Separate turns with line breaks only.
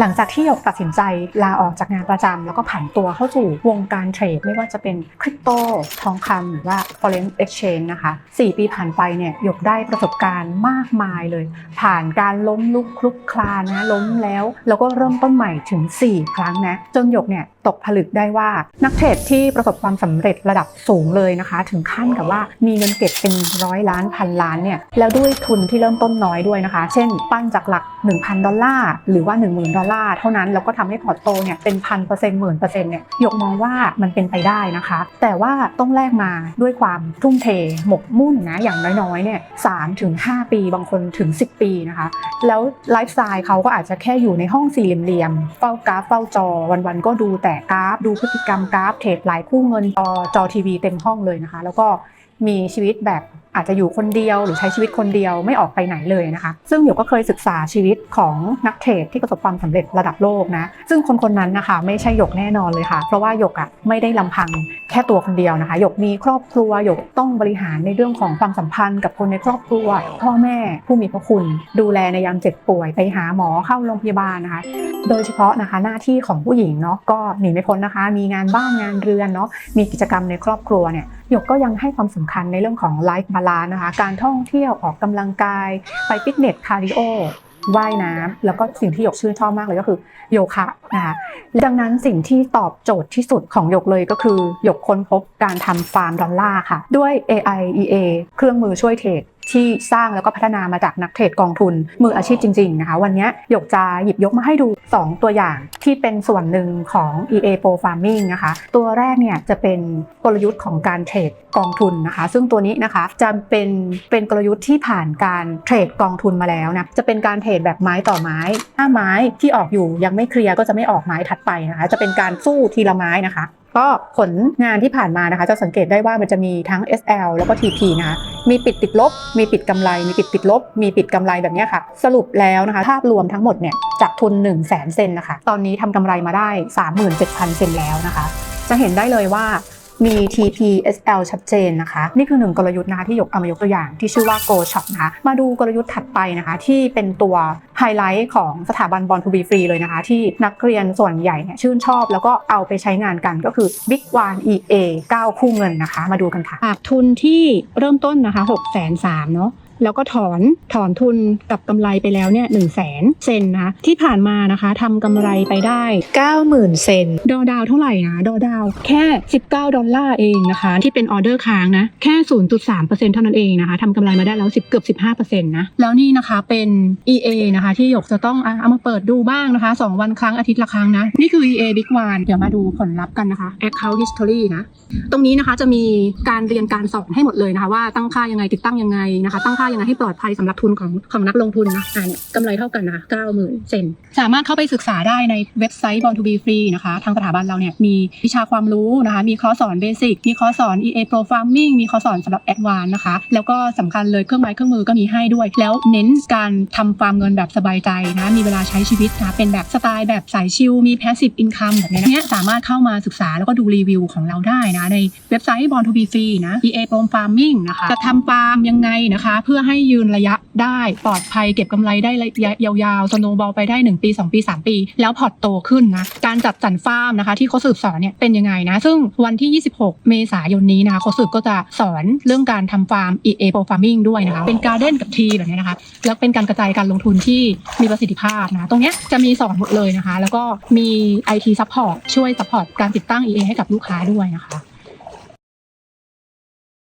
หลังจากที่หยกตัดสินใจลาออกจากงานประจำแล้วก็ผันตัวเข้าสู่วงการเทรด ไม่ว่าจะเป็นคริปโตทองคำหรือว่า foreign exchange นะคะ 4 ปีผ่านไปเนี่ยหยกได้ประสบการณ์มากมายเลย ผ่านการล้มลุกคลุกคลานนะล้มแล้ว แล้วก็เริ่มต้นใหม่ถึง 4 ครั้งนะ จนหยกเนี่ย ตกผลึกได้ว่านักเทรดที่ประสบความสำเร็จระดับสูงเลยนะคะ ถึงขั้นกับว่ามีเงินเก็บเป็นร้อยล้านพันล้านเนี่ยแล้วด้วยทุนที่เริ่มต้นน้อยด้วยนะคะ เช่น ปั้นจากหลัก 1,000 ดอลลาร์หรือว่า 10,000 ดอลลาร์เท่านั้น แล้วก็ทำให้พอร์ตโตเนี่ยเป็นพันเปอร์เซ็นต์หมื่นเปอร์เซ็นต์เนี่ยยกมองว่ามันเป็นไปได้นะคะ แต่ว่าต้องแลกมาด้วยความทุ่มเทหมกมุ่นนะอย่างน้อยๆเนี่ยสามถึงห้าปีบางคนถึง 10 ปีนะคะ แล้วไลฟ์สไตล์เขาก็อาจจะแค่อยู่ในห้องสี่เหลี่ยมๆเฝ้ากราฟเฝ้าจอวันๆก็ดูแต่กราฟ ดูพฤติกรรมกราฟ เทรดหลายคู่เงินจอจอทีวีเต็มห้องเลยนะคะ แล้วก็มีชีวิตแบบ อาจจะอยู่คนเดียวหรือใช้ชีวิตคนเดียวไม่ออกไปไหนเลยนะคะ ซึ่งหยกก็เคยศึกษาชีวิตของนักเทรดที่ประสบความสำเร็จระดับโลกนะ ซึ่งคนคนนั้นนะคะ ไม่ใช่หยกแน่นอนเลยค่ะ เพราะว่าหยกอะไม่ได้ลำพังแค่ตัวคนเดียวนะคะหยกมีครอบครัวหยกต้องบริหารในเรื่องของความสัมพันธ์กับคนในครอบครัว พ่อแม่ผู้มีพระคุณ ดูแลในยามเจ็บป่วยไปหาหมอเข้าโรงพยาบาลนะคะ โดยเฉพาะนะคะหน้าที่ของผู้หญิงเนาะก็หนีไม่พ้นนะคะ มีงานบ้านงานเรือนเนาะมีกิจกรรมในครอบครัวเนี่ยหยกก็ยังให้ความสำคัญในเรื่องของไลฟ์บาลานนะคะ การท่องเที่ยวออกกำลังกาย ไปฟิตเนสคาร์ดิโอว่ายน้ำแล้วก็สิ่งที่หยกชื่นชอบมากเลยก็คือโยคะนะคะดังนั้นสิ่งที่ตอบโจทย์ที่สุดของหยกเลยก็คือหยกค้นพบการทำฟาร์มดอลลาร์ค่ะ ด้วย AIEA เครื่องมือช่วยเทรด ที่สร้างแล้วก็พัฒนามาจากนักเทรดกองทุนมืออาชีพจริงๆนะคะวันนี้หยกจะหยิบยกมาให้ดู 2 ตัวอย่างที่เป็นส่วนหนึ่งของ EA Pro Farming นะคะ ตัวแรกเนี่ยจะเป็นกลยุทธ์ของการเทรดกองทุนนะคะ ซึ่งตัวนี้นะคะจะเป็นเป็นกลยุทธ์ที่ผ่านการเทรดกองทุนมาแล้วนะจะเป็นการเทรดแบบไม้ต่อไม้ถ้าไม้ที่ออกอยู่ยังไม่เคลียร์ก็จะไม่ออกไม้ถัดไปนะคะจะเป็นการสู้ทีละไม้นะคะ ก็ผลงานที่ผ่านมานะคะ จะสังเกตได้ว่ามันจะมีทั้ง SL แล้วก็ TP นะคะมีปิดติดลบ มีปิดกำไร มีปิดติดลบ มีปิดกำไรแบบนี้ค่ะ สรุปแล้วนะคะ ภาพรวมทั้งหมดเนี่ยจากทุน 1 0 0 0 0แสนเซนนะคะ ตอนนี้ทำกำไรมาได้ 37,000 เซนแล้วนะคะ จะเห็นได้เลยว่า มี TP SL ชัดเจนนะคะ นี่คือหนึ่งกลยุทธ์นะคะที่ยกเอามายกตัวอย่างที่ชื่อว่า Go Shop นะคะมาดูกลยุทธ์ถัดไปนะคะ ที่เป็นตัวไฮไลท์ของสถาบันบอลทูบีฟรีเลยนะคะ ที่นักเรียนส่วนใหญ่เนี่ยชื่นชอบ แล้วก็เอาไปใช้งานกันก็คือ Big One EA 9 คู่เงินนะคะ มาดูกันค่ะฝากทุนที่เริ่มต้นนะคะ6 3 0 0 0เนาะ แล้วก็ถอนถอนทุนกับกำไรไปแล้วเนี่ยหนึ่งแสนเซนนะคะที่ผ่านมานะคะทำกำไรไปได้ 90,000 เซนดอดาวเท่าไหร่นะดอดาวแค่ 19 ดอลลาร์เองนะคะ ที่เป็นออเดอร์ค้างนะ แค่ 0.3%เท่านั้นเองนะคะทำกำไรมาได้แล้ว 10 เกือบ 15%นะแล้วนี่นะคะเป็น EA นะคะ ที่หยกจะต้องอะเอามาเปิดดูบ้างนะคะ 2 วันครั้งอาทิตย์ละครั้งนะ นี่คือ EA Big One เดี๋ยวมาดูผลลัพธ์กันนะคะ Account History นะ ตรงนี้นะคะจะมีการเรียนการสอนให้หมดเลยนะคะว่าตั้งค่ายังไงติดตั้งยังไงนะคะตั้งค่ายังไงให้ปลอดภัยสำหรับทุนของของนักลงทุนนะอ่าเนี่ยกำไรเท่ากันนะคะ90,000เซนสามารถเข้าไปศึกษาได้ในเว็บไซต์ Born to be free นะคะ ทางสถาบันเราเนี่ยมีวิชาความรู้นะคะ มีคอร์สสอนเบสิกมีคอร์สสอน EA Pro Farming มีคอร์สสอนสำหรับ Advanced นะคะ แล้วก็สำคัญเลยเครื่องไม้เครื่องมือก็มีให้ด้วย แล้วเน้นการทำฟาร์มเงินแบบสบายใจนะมีเวลาใช้ชีวิตนะเป็นแบบสไตล์แบบสายชิลมี passive income แบบนี้เนี่ยสามารถเข้ามาศึกษาแล้วก็ดูรีวิวของเราได้นะในเว็บไซต์ Born to be free นะ EA Pro Farming นะคะจะทำฟาร์มยังไงนะคะเพื่อให้ยืนระยะได้ปลอดภัยเก็บกำไรได้ระยะยาวๆสโนบอลไปได้ 1 ปี 2 ปี 3 ปี แล้วพอร์ตโตขึ้นนะการจัดสรรฟาร์มนะคะ ที่เขาสืบสอนเนี่ยเป็นยังไงนะ ซึ่งวันที่ 26 เมษายนนี้นะคะเขาสืบก็จะสอนเรื่องการทำฟาร์ม EA Pro Farming ด้วยนะคะเป็นการเด้นกับทีแบบเนี้ยนะคะ แล้วเป็นการกระจายการลงทุนที่มีประสิทธิภาพนะตรงเนี้ยจะมีสอนหมดเลยนะคะ แล้วก็มี IT Support ช่วย Support การติดตั้ง EA ให้กับลูกค้าด้วยนะคะ